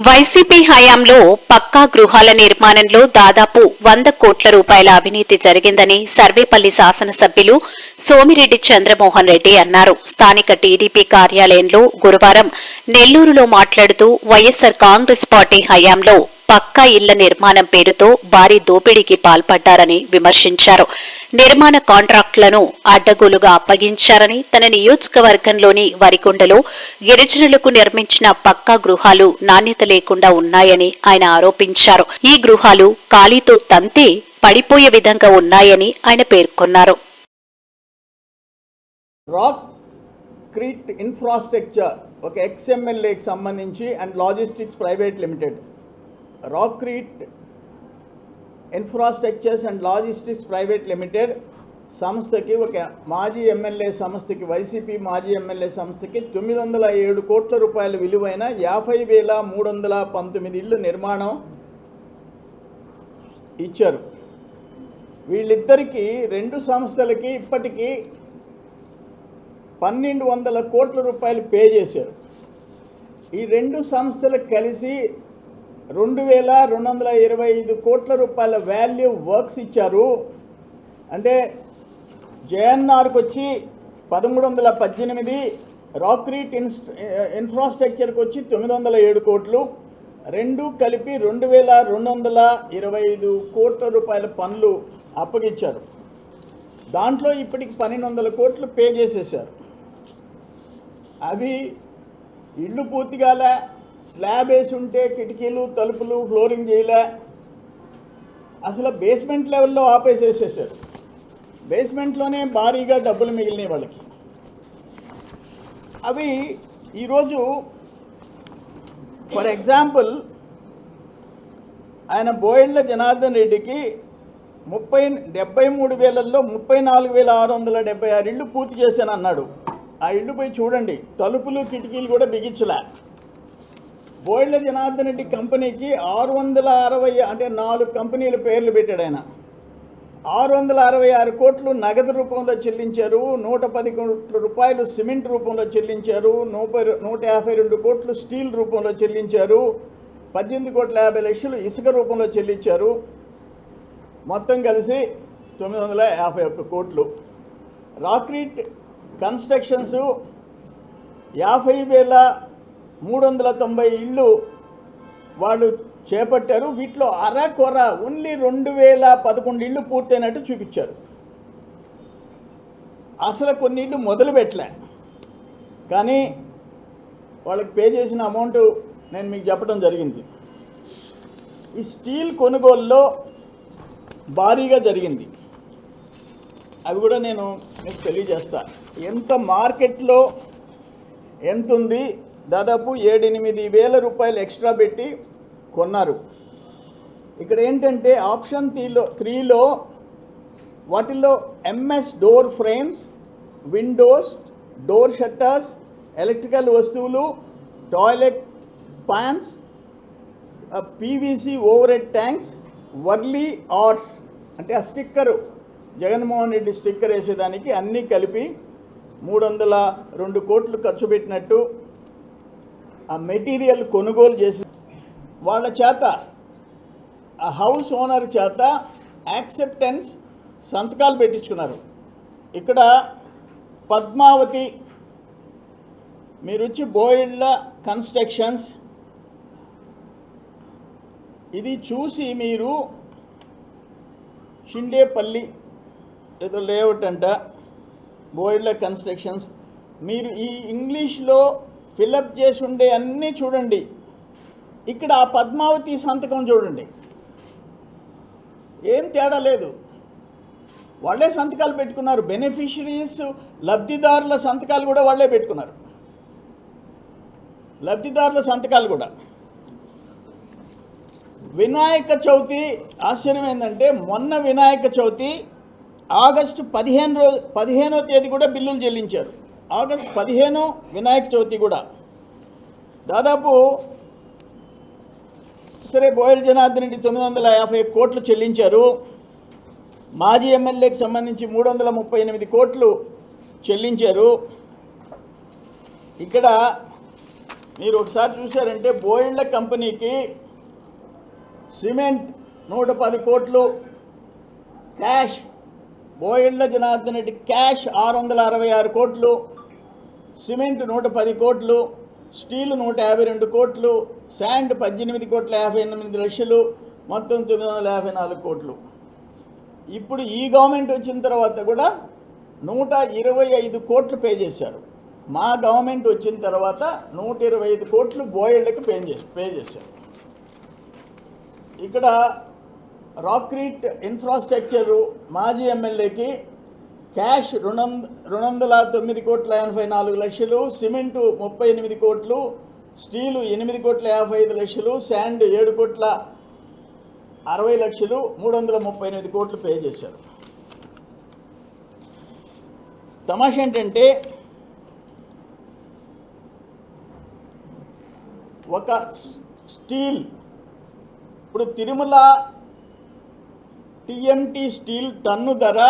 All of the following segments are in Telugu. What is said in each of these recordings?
వైసీపీ హయాంలో పక్కా గృహాల నిర్మాణంలో దాదాపు వంద కోట్ల రూపాయల అవినీతి జరిగిందని సర్వేపల్లి శాసనసభ్యులు సోమిరెడ్డి చంద్రమోహన్ రెడ్డి అన్నారు. స్థానిక టీడీపీ కార్యాలయంలో గురువారం నెల్లూరులో మాట్లాడుతూ వైఎస్సార్ కాంగ్రెస్ పార్టీ హయాంలో పక్కా ఇళ్ళ నిర్మాణం పేరుతో భారీ దోపిడీకి పాల్పడ్డారని విమర్శించారు. నిర్మాణ కాంట్రాక్టులను అడ్డగోలుగా అప్పగించారని తన నియోజకవర్గంలోని వరికొండలో గిరిజనులకు నిర్మించిన పక్కా గృహాలు నాణ్యత లేకుండా ఉన్నాయని ఆయన ఆరోపించారు. ఈ గృహాలు ఖాళీతో తంతే పడిపోయే విధంగా ఉన్నాయని ఆయన పేర్కొన్నారు. క్రీట్ ఇన్ఫ్రాస్ట్రక్చర్ ఒక ఎక్స్ఎంఎల్ఏకి సంబంధించి and logistics private limited రాక్రీట్ infrastructures and logistics private limited సంస్థకి ఒక మాజీ ఎమ్మెల్యే సంస్థకి వైసీపీ మాజీ ఎమ్మెల్యే సంస్థకి తొమ్మిది వందల ఏడు కోట్ల రూపాయల విలువైన యాభై వేల మూడు వందల పంతొమ్మిది ఇళ్ళు నిర్మాణం ఇచ్చారు. వీళ్ళిద్దరికీ రెండు సంస్థలకి ఇప్పటికీ పన్నెండు వందల కోట్ల రూపాయలు పే చేశారు. ఈ రెండు సంస్థలు కలిసి రెండు వేల రెండు వందల ఇరవై ఐదు కోట్ల రూపాయల వాల్యూ వర్క్స్ ఇచ్చారు. అంటే జేఎన్ఆర్కి వచ్చి పదమూడు వందల పద్దెనిమిది రాక్రీట్ ఇన్స్ ఇన్ఫ్రాస్ట్రక్చర్కి వచ్చి తొమ్మిది వందల ఏడు కోట్లు. రెండు కలిపి రెండు వేల రెండు వందల ఇరవై ఐదు కోట్ల రూపాయల పనులు అప్పగించారు. దాంట్లో ఇప్పటికి పన్నెండు వందల కోట్లు పే చేసేసారు. అవి ఇళ్ళు పూర్తిగాలే స్లాబ్ వేసి ఉంటే కిటికీలు తలుపులు ఫ్లోరింగ్ చేయలే. అసలు బేస్మెంట్ లెవెల్లో ఆపేసేసేసారు. బేస్మెంట్లోనే భారీగా డబ్బులు మిగిలినాయి వాళ్ళకి. అవి ఈరోజు ఫర్ ఎగ్జాంపుల్ ఆయన బోయిళ్ళ జనార్దన్ రెడ్డికి ముప్పై డెబ్బై మూడు వేలల్లో ముప్పై నాలుగు వేల ఆరు వందల డెబ్బై ఆరు ఇళ్ళు పూర్తి చేశాను అన్నాడు ఆ ఇల్లు పోయి చూడండి తలుపులు కిటికీలు కూడా బిగించలే. బోయిళ్ళ జనార్దన్ రెడ్డి కంపెనీకి ఆరు వందల అరవై అంటే నాలుగు కంపెనీల పేర్లు పెట్టాడు ఆయన. ఆరు వందల అరవై ఆరు కోట్లు నగదు రూపంలో చెల్లించారు నూట పది కోట్ల రూపాయలు సిమెంట్ రూపంలో చెల్లించారు నూట నూట యాభై రెండు కోట్లు స్టీల్ రూపంలో చెల్లించారు పద్దెనిమిది కోట్ల యాభై లక్షలు ఇసుక రూపంలో చెల్లించారు. మొత్తం కలిసి తొమ్మిది వందల యాభై ఒక్క కోట్లు. రాక్రీట్ కన్స్ట్రక్షన్స్ యాభై వేల మూడు వందల తొంభై ఇళ్ళు వాళ్ళు చేపట్టారు. వీటిలో అర కొర ఓన్లీ రెండు వేల పదకొండు ఇళ్ళు పూర్తయినట్టు చూపించారు. అసలు కొన్ని ఇళ్ళు మొదలు పెట్టలే. కానీ వాళ్ళకి పే చేసిన అమౌంట్ నేను మీకు చెప్పడం జరిగింది. ఈ స్టీల్ కొనుగోలులో భారీగా జరిగింది. అవి కూడా నేను మీకు తెలియజేస్తా. ఎంత మార్కెట్లో ఎంత ఉంది దాదాపు ఏడెనిమిది వేల రూపాయలు ఎక్స్ట్రా పెట్టి కొన్నారు. ఇక్కడ ఏంటంటే ఆప్షన్ త్రీలో త్రీలో వాటిల్లో MS door frames windows door shutters electrical వస్తువులు toilet pans PVC overhead tanks Warli arts అంటే ఆ స్టిక్కరు జగన్మోహన్ రెడ్డి స్టిక్కర్ వేసేదానికి అన్నీ కలిపి మూడు వందల రెండు కోట్లు ఖర్చు పెట్టినట్టు ఆ మెటీరియల్ కొనుగోలు చేసి వాళ్ళ చేత ఆ హౌస్ ఓనర్ చేత యాక్సెప్టెన్స్ సంతకాలు పెట్టించుకున్నారు. ఇక్కడ పద్మావతి మీరు వచ్చి బోయిళ్ళ కన్స్ట్రక్షన్స్ ఇది చూసి మీరు షిండేపల్లి ఏదో లేఅవుట్ అంట బోయిళ్ళ కన్స్ట్రక్షన్స్ మీరు ఈ ఇంగ్లీష్లో ఫిలప్ చేసి ఉండే అన్నీ చూడండి. ఇక్కడ ఆ పద్మావతి సంతకం చూడండి. ఏం తేడా లేదు. వాళ్ళే సంతకాలు పెట్టుకున్నారు. బెనిఫిషరీస్ లబ్ధిదారుల సంతకాలు కూడా వాళ్ళే పెట్టుకున్నారు. లబ్ధిదారుల సంతకాలు కూడా. వినాయక చవితి ఆశ్చర్యం ఏంటంటే మొన్న వినాయక చవితి ఆగస్టు పదిహేను రోజు పదిహేనో తేదీ కూడా బిల్లులు చెల్లించారు. ఆగస్ట్ పదిహేను వినాయక చవితి కూడా. దాదాపు సరే బోయల్ జనార్దన్ రెడ్డి తొమ్మిది వందల యాభై కోట్లు చెల్లించారు. మాజీ ఎమ్మెల్యేకి సంబంధించి మూడు వందల ముప్పై ఎనిమిది కోట్లు చెల్లించారు. ఇక్కడ మీరు ఒకసారి చూశారంటే బోయిళ్ళ కంపెనీకి సిమెంట్ నూట పది కోట్లు క్యాష్ బోయిళ్ళ జనార్దన్ రెడ్డి క్యాష్ ఆరు వందల అరవై ఆరు కోట్లు సిమెంట్ నూట పది కోట్లు స్టీల్ నూట యాభై రెండు కోట్లు శాండ్ పద్దెనిమిది కోట్ల యాభై ఎనిమిది లక్షలు మొత్తం తొమ్మిది వందల యాభై నాలుగు కోట్లు. ఇప్పుడు ఈ గవర్నమెంట్ వచ్చిన తర్వాత కూడా నూట ఇరవై ఐదు కోట్లు పే చేశారు. మా గవర్నమెంట్ వచ్చిన తర్వాత నూట ఇరవై ఐదు కోట్లు బోయళ్ళకి పే చేసి పే చేశారు. ఇక్కడ రాక్రీట్ ఇన్ఫ్రాస్ట్రక్చరు మాజీ ఎమ్మెల్యేకి క్యాష్ రెండు రెండు వందల తొమ్మిది కోట్ల ఎనభై నాలుగు లక్షలు సిమెంటు ముప్పై ఎనిమిది కోట్లు స్టీలు ఎనిమిది కోట్ల యాభై ఐదు లక్షలు శాండ్ ఏడు కోట్ల అరవై లక్షలు మూడు వందల ముప్పై ఎనిమిది కోట్లు పే చేశారు. తమాష ఏంటంటే ఒక స్టీల్ ఇప్పుడు తిరుమల టిఎంటి స్టీల్ టన్ను ధర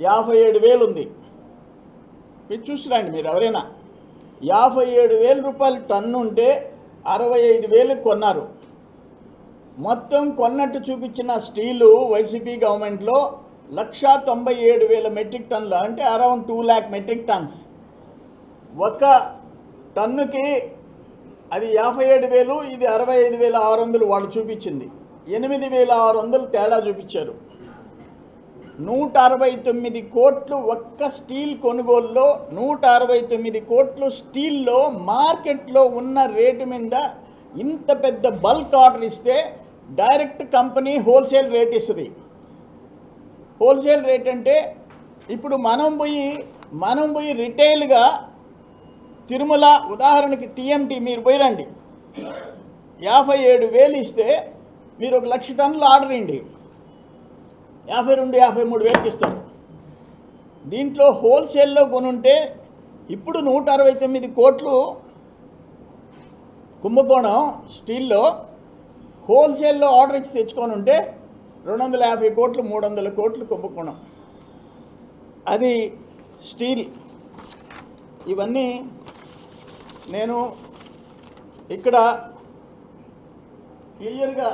యాభై ఏడు వేలు ఉంది మీరు చూసిరండి మీరు ఎవరైనా. యాభై ఏడు వేల రూపాయలు టన్ను ఉంటే అరవై ఐదు వేలకు కొన్నారు. మొత్తం కొన్నట్టు చూపించిన స్టీలు వైసీపీ గవర్నమెంట్లో లక్షా తొంభై ఏడు వేల మెట్రిక్ టన్నులు అంటే around two lakh metric tons. ఒక టన్నుకి అది యాభై ఏడు వేలు ఇది అరవై ఐదు వేల ఆరు వందలు వాళ్ళు చూపించింది. ఎనిమిది వేల ఆరు వందలు తేడా చూపించారు. నూట అరవై తొమ్మిది కోట్లు ఒక్క స్టీల్ కొనుగోలులో నూట అరవై తొమ్మిది కోట్లు స్టీల్లో మార్కెట్లో ఉన్న రేటు మీద ఇంత పెద్ద బల్క్ ఆర్డర్ ఇస్తే డైరెక్ట్ కంపెనీ హోల్సేల్ రేట్ ఇస్తుంది. హోల్సేల్ రేట్ అంటే ఇప్పుడు మనం పోయి మనం పోయి రిటైల్గా తిరుమల ఉదాహరణకి టీఎంటీ మీరు పోయిరండి యాభై ఏడు వేలు ఇస్తే మీరు ఒక లక్ష టన్నులు ఆర్డర్ ఇండి యాభై రెండు యాభై మూడు వేలకి ఇస్తారు. దీంట్లో హోల్సేల్లో కొనుంటే ఇప్పుడు నూట అరవై తొమ్మిది కోట్లు కుంభకోణం స్టీల్లో హోల్సేల్లో ఆర్డర్ ఇచ్చి తెచ్చుకొని ఉంటే రెండు వందల యాభై కోట్లు మూడు వందల కోట్లు కుంభకోణం. అది స్టీల్. ఇవన్నీ నేను ఇక్కడ క్లియర్గా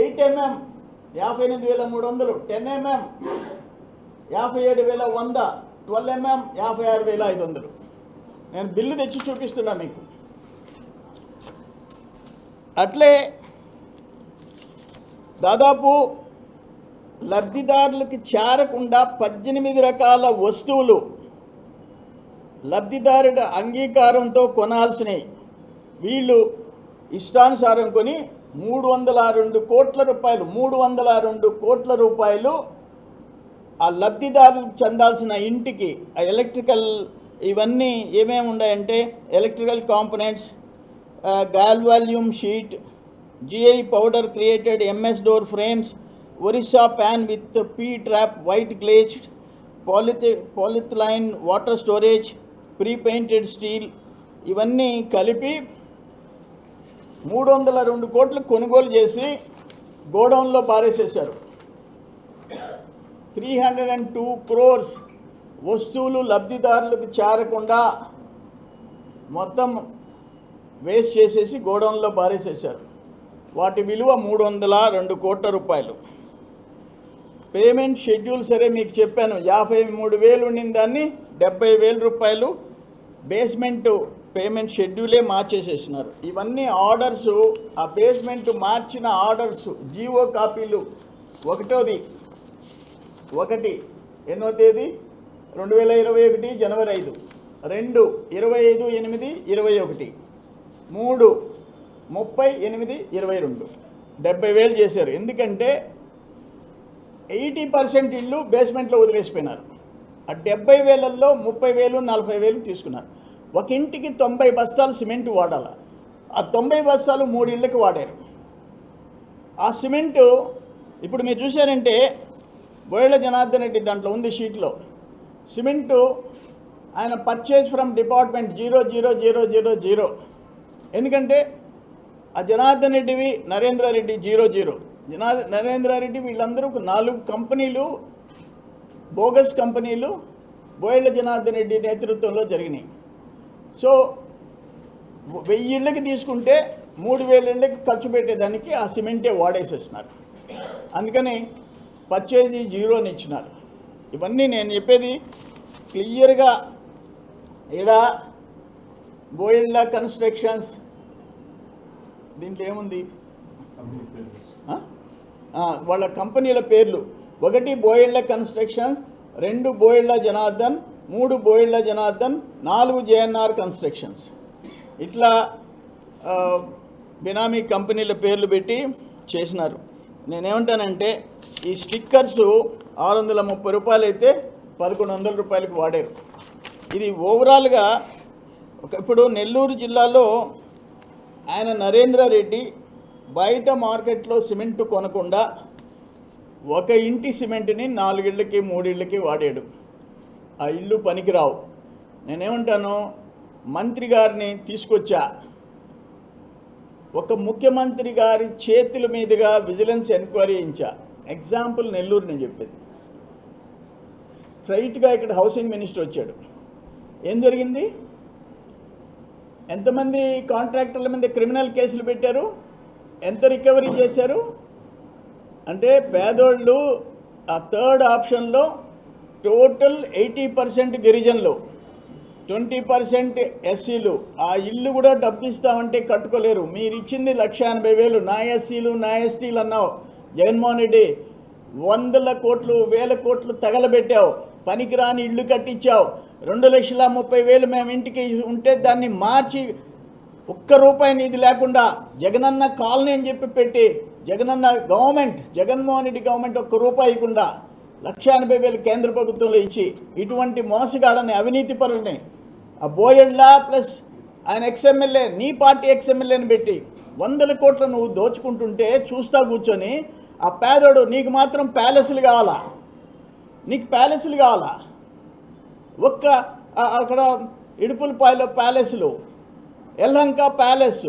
ఎయిట్ ఎంఎం యాభై ఎనిమిది వేల మూడు వందలు టెన్ ఎంఎం యాభై ఏడు వేల వంద ట్వెల్వ్ ఎంఎం యాభై ఆరు వేల ఐదు వందలు. నేను బిల్లు తెచ్చి చూపిస్తున్నా మీకు. అట్లే దాదాపు లబ్ధిదారులకి చేరకుండా పద్దెనిమిది రకాల వస్తువులు లబ్ధిదారుడి అంగీకారంతో కొనాల్సినవి. వీళ్ళు ఇష్టానుసారం కొని మూడు వందల రెండు కోట్ల రూపాయలు మూడు వందల రెండు కోట్ల రూపాయలు ఆ లబ్ధిదారులకు చెందాల్సిన ఇంటికి ఆ ఎలక్ట్రికల్ ఇవన్నీ ఏమేమి ఉన్నాయంటే electrical components galvalume sheet GI powder created MS door frames Orissa pan with P trap white glazed పాలిథి polyethylene water storage pre painted steel ఇవన్నీ కలిపి మూడు వందల రెండు కోట్లు కొనుగోలు చేసి గోడౌన్లో పారేసేశారు. Three hundred and two crores వస్తువులు లబ్ధిదారులకు చేరకుండా మొత్తం వేస్ట్ చేసేసి గోడౌన్లో పారేసేశారు. వాటి విలువ మూడు వందల రెండు కోట్ల రూపాయలు. పేమెంట్ షెడ్యూల్ సరే మీకు చెప్పాను. యాభై మూడు వేలు ఉండిన దాన్ని డెబ్బై వేల రూపాయలు బేస్మెంటు పేమెంట్ షెడ్యూలే మార్చేసేసినారు. ఇవన్నీ ఆర్డర్స్ ఆ బేస్మెంట్ మార్చిన ఆర్డర్స్ జీవో కాపీలు. ఒకటోది ఒకటి ఎన్నో తేదీ? రెండు వేల ఇరవై ఒకటి జనవరి ఐదు. రెండు ఇరవై ఐదు ఎనిమిది ఇరవై ఒకటి. మూడు ముప్పై ఎనిమిది ఇరవై రెండు. డెబ్బై వేలు చేశారు. ఎందుకంటే ఎయిటీ పర్సెంట్ ఇల్లు బేస్మెంట్లో వదిలేసిపోయినారు. ఆ డెబ్బై వేలల్లో ముప్పై వేలు నలభై వేలు తీసుకున్నారు. ఒక ఇంటికి తొంభై బస్తాలు సిమెంట్ వాడాల. ఆ తొంభై బస్తాలు మూడు ఇళ్ళకి వాడారు. ఆ సిమెంటు ఇప్పుడు మీరు చూశారంటే బోయల జనార్దన్ రెడ్డి దాంట్లో ఉంది షీట్లో. సిమెంటు ఆయన purchase from department zero zero zero zero zero. ఎందుకంటే ఆ జనార్దన్ రెడ్డివి నరేంద్ర రెడ్డి జీరో జీరో. జనా నరేంద్ర రెడ్డి వీళ్ళందరూ నాలుగు కంపెనీలు బోగస్ కంపెనీలు బోయల జనార్దన్ రెడ్డి నేతృత్వంలో జరిగినాయి. సో వెయ్యి ఇళ్ళకి తీసుకుంటే మూడు వేల ఇళ్ళకి ఖర్చు పెట్టేదానికి ఆ సిమెంటే వాడేసేస్తున్నారు అందుకని పర్చేజీ జీరోని ఇచ్చినారు. ఇవన్నీ నేను చెప్పేది క్లియర్గా ఈడ బోయిల్డ కన్స్ట్రక్షన్స్ దీంట్లో ఏముంది? వాళ్ళ కంపెనీల పేర్లు. ఒకటి బోయిళ్ళ కన్స్ట్రక్షన్స్ రెండు బోయిళ్ళ జనార్దన్ మూడు బోయిళ్ళ జనార్దన్ నాలుగు జేఎన్ఆర్ కన్స్ట్రక్షన్స్. ఇట్లా బినామీ కంపెనీల పేర్లు పెట్టి చేసినారు. నేనేమంటానంటే ఈ స్టిక్కర్స్ ఆరు వందల ముప్పై రూపాయలు అయితే పదకొండు వందల రూపాయలకు వాడారు. ఇది ఓవరాల్గా ఒక ఇప్పుడు నెల్లూరు జిల్లాలో ఆయన నరేంద్ర రెడ్డి బయట మార్కెట్లో సిమెంట్ కొనకుండా ఒక ఇంటి సిమెంట్ని నాలుగిళ్ళకి మూడిళ్ళకి వాడాడు. ఆ ఇల్లు పనికిరావు. నేనేమంటాను? మంత్రి గారిని తీసుకొచ్చా. ఒక ముఖ్యమంత్రి గారి చేతుల మీదుగా విజిలెన్స్ ఎంక్వైరీ ఇచ్చా ఎగ్జాంపుల్ నెల్లూరు నేను చెప్పేది. స్ట్రైట్గా ఇక్కడ హౌసింగ్ మినిస్టర్ వచ్చాడు. ఏం జరిగింది? ఎంతమంది కాంట్రాక్టర్ల మీద క్రిమినల్ కేసులు పెట్టారు? ఎంత రికవరీ చేశారు? అంటే పేదోళ్ళు ఆ థర్డ్ ఆప్షన్లో టోటల్ ఎయిటీ పర్సెంట్ గిరిజనులు ట్వంటీ పర్సెంట్ ఎస్సీలు. ఆ ఇల్లు కూడా డబ్బు ఇస్తామంటే కట్టుకోలేరు. మీరు ఇచ్చింది లక్ష ఎనభై వేలు. నా ఎస్సీలు నా ఎస్టీలు అన్నావు. జగన్మోహన్ రెడ్డి వందల కోట్లు వేల కోట్లు తగలబెట్టావు. పనికిరాని ఇల్లు కట్టించావు. రెండు లక్షల ముప్పై వేలు మేము ఇంటికి ఉంటే దాన్ని మార్చి ఒక్క రూపాయి నిధి లేకుండా జగనన్న కాలనీ అని చెప్పి పెట్టి జగనన్న గవర్నమెంట్ జగన్మోహన్ రెడ్డి గవర్నమెంట్ ఒక్క రూపాయి ఇవ్వకుండా లక్ష ఎనభై వేలు కేంద్ర ప్రభుత్వంలో ఇచ్చి ఇటువంటి మోసగాడని అవినీతి పరుల్ని ఆ బోయళ్ళ ప్లస్ ఆయన ఎక్స్ఎమ్మెల్యే నీ పార్టీ ఎక్స్ఎమ్మెల్యేని పెట్టి వందల కోట్లు నువ్వు దోచుకుంటుంటే చూస్తా కూర్చొని ఆ పేదోడు నీకు మాత్రం ప్యాలెస్లు కావాలా? నీకు ప్యాలెస్లు కావాలా? ఒక్క అక్కడ ఇడుపులపాయలో ప్యాలెస్లు ఎల్లంక ప్యాలెస్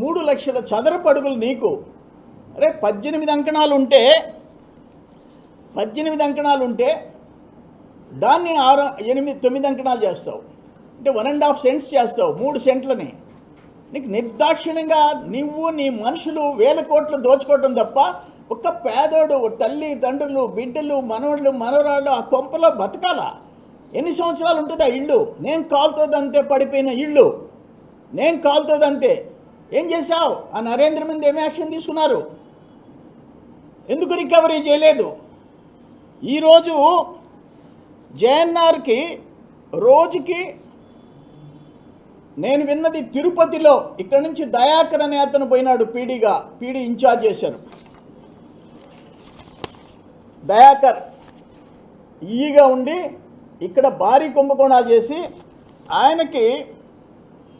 మూడు లక్షల చదరపడుగులు నీకు. అరే పద్దెనిమిది అంకణాలు ఉంటే పద్దెనిమిది అంకణాలు ఉంటే దాన్ని ఆరు ఎనిమిది తొమ్మిది అంకణాలు చేస్తావు. అంటే వన్ అండ్ హాఫ్ సెంట్స్ చేస్తావు మూడు సెంట్లని. నీకు నిర్దాక్షిణ్యంగా నువ్వు నీ మనుషులు వేల కోట్లు దోచుకోవటం తప్ప ఒక్క పేదోడు తల్లి తండ్రులు బిడ్డలు మనవళ్ళు మనవరాళ్ళు ఆ కొంపలో బతకాలా? ఎన్ని సంవత్సరాలు ఉంటుంది ఆ ఇల్లు? నేను కాలుతోదంతే పడిపోయిన ఇల్లు. నేను కాలుతోదంతే. ఏం చేశావు? ఆ నరేంద్ర మీద ఏమి యాక్షన్ తీసుకున్నారు? ఎందుకు రికవరీ చేయలేదు? ఈరోజు జేఎన్ఆర్కి రోజుకి నేను విన్నది తిరుపతిలో ఇక్కడ నుంచి దయాకర్ అనే అతను పోయినాడు పీడీగా పీడీ ఇన్ఛార్జ్ చేశారు. దయాకర్ ఈగా ఉండి ఇక్కడ భారీ కుంభకోణాలు చేసి ఆయనకి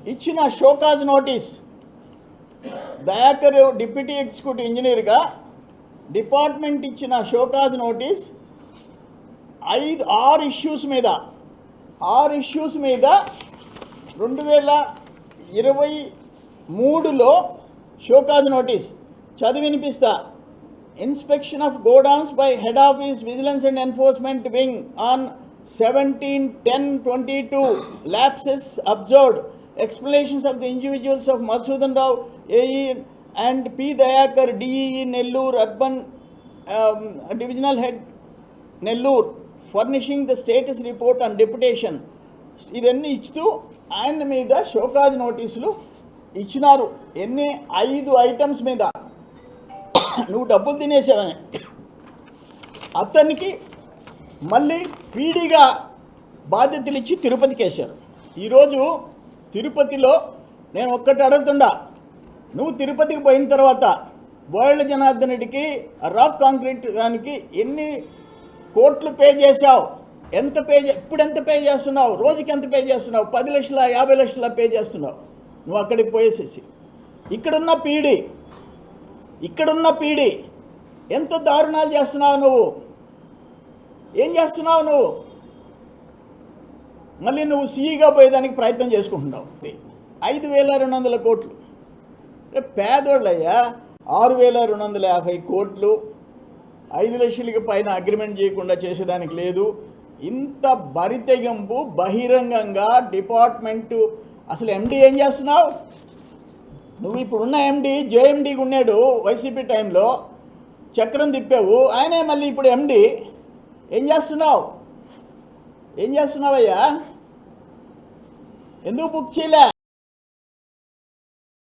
ఇచ్చిన show cause notice Dayakar deputy executive ఇంజనీర్గా డిపార్ట్మెంట్ ఇచ్చిన షోకాజ్ నోటీస్ ఐదు ఆరు ఇష్యూస్ మీద. ఆరు ఇష్యూస్ మీద రెండు వేల ఇరవై మూడులో షోకాజ్ నోటీస్. చదివి వినిపిస్తా. Inspection of godowns by head office vigilance and enforcement wing on seventeen ten twenty two lapses observed explanations of the individuals of Madhusudan Rao AE and P Dayakar DEE Nellore urban divisional head Nellore furnishing the status report and deputation ఇదన్నీ ఇస్తూ ఆయన మీద షోకాజ్ నోటీసులు ఇచ్చినారు. ఎన్ని? ఐదు ఐటమ్స్ మీద. నువ్వు డబ్బులు తినేసావని. అతనికి మళ్ళీ పీడీగా బాధ్యతలు ఇచ్చి తిరుపతికి వేశారు. ఈరోజు తిరుపతిలో నేను ఒక్కటి అడుగుతుండా. నువ్వు తిరుపతికి పోయిన తర్వాత వరల్డ్ జనార్దన్ రెడ్డికి రాక్ కాంక్రీట్ దానికి ఎన్ని కోట్లు పే చేశావు. ఎంత పే ఇప్పుడు ఎంత పే చేస్తున్నావు? రోజుకి ఎంత పే చేస్తున్నావు? పది లక్షల యాభై లక్షల పే చేస్తున్నావు. నువ్వు అక్కడికి పోయేసేసి. ఇక్కడున్న పీడి ఇక్కడున్న పీడి ఎంత దారుణాలు చేస్తున్నావు నువ్వు? ఏం చేస్తున్నావు నువ్వు? మళ్ళీ నువ్వు సీఈగా పోయేదానికి ప్రయత్నం చేసుకుంటున్నావు. ఐదు వేల రెండు వందల కోట్లు. పేదోళ్ళయ్యా ఆరు వేల రెండు వందల యాభై కోట్లు ఐదు లక్షలకి పైన అగ్రిమెంట్ చేయకుండా చేసేదానికి లేదు. ఇంత బరితెగింపు బహిరంగంగా డిపార్ట్మెంటు. అసలు ఎండీ ఏం చేస్తున్నావు? నువ్వు ఇప్పుడున్న ఎండీ జేఎండిగా ఉన్నాడు వైసీపీ టైంలో. చక్రం తిప్పావు ఆయనే మళ్ళీ ఇప్పుడు ఎండీ ఏం చేస్తున్నావు? ఏం చేస్తున్నావయ్యా? ఎందుకు బుక్ చేయలే?